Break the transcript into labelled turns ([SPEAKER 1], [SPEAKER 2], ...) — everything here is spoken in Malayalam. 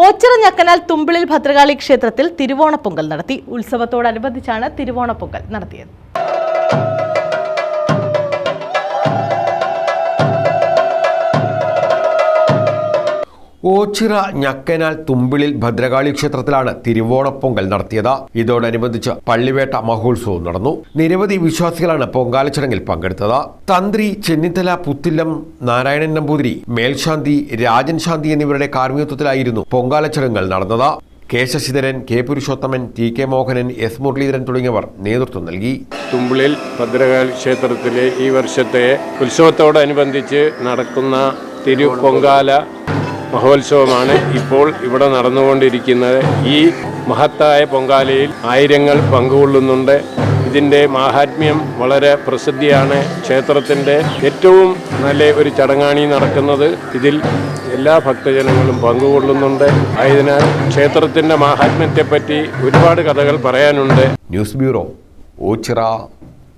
[SPEAKER 1] ഓച്ചിറ ഞക്കനാൽ തുമ്പിളിൽ ഭദ്രകാളി ക്ഷേത്രത്തിൽ തിരുവോണപ്പൊങ്കൽ നടത്തി. ഉത്സവത്തോടനുബന്ധിച്ചാണ് തിരുവോണപ്പൊങ്കൽ നടത്തിയത്.
[SPEAKER 2] ഓച്ചിറ ഞക്കനാൽ തുമ്പിളിൽ ഭദ്രകാളി ക്ഷേത്രത്തിലാണ് തിരുവോണപ്പൊങ്കൽ നടത്തിയത്. ഇതോടനുബന്ധിച്ച് പള്ളിവേട്ട മഹോത്സവം നടന്നു. നിരവധി വിശ്വാസികളാണ് പൊങ്കാല ചടങ്ങിൽ പങ്കെടുത്തത്. തന്ത്രി ചെന്നിത്തല പുത്തില്ലം നാരായണൻ നമ്പൂതിരി മേൽശാന്തി രാജൻ ശാന്തി എന്നിവരുടെ കാർമ്മികത്വത്തിലായിരുന്നു പൊങ്കാല ചടങ്ങുകൾ നടന്നത്. K Sasidharan K Purushothaman T K Mohanan S Muraleedharan തുടങ്ങിയവർ നേതൃത്വം നൽകി.
[SPEAKER 3] തുമ്പിളിൽ ഭദ്രകാളി ക്ഷേത്രത്തിലെ ഈ വർഷത്തെ ഉത്സവത്തോടനുബന്ധിച്ച് നടക്കുന്ന തിരുപ്പൊങ്കാല മഹോത്സവമാണ് ഇപ്പോൾ ഇവിടെ നടന്നുകൊണ്ടിരിക്കുന്നത്. ഈ മഹത്തായ പൊങ്കാലയിൽ ആയിരങ്ങൾ പങ്കുകൊള്ളുന്നുണ്ട്. ഇതിന്റെ മാഹാത്മ്യം വളരെ പ്രസിദ്ധിയാണ്. ക്ഷേത്രത്തിന്റെ ഏറ്റവും നല്ല ഒരു ചടങ്ങാണ് നടക്കുന്നത്. ഇതിൽ എല്ലാ ഭക്തജനങ്ങളും പങ്കുകൊള്ളുന്നുണ്ട്. ആയതിനാൽ ക്ഷേത്രത്തിന്റെ മാഹാത്മ്യത്തെപ്പറ്റി ഒരുപാട് കഥകൾ പറയാനുണ്ട്.
[SPEAKER 2] News bureau Ochira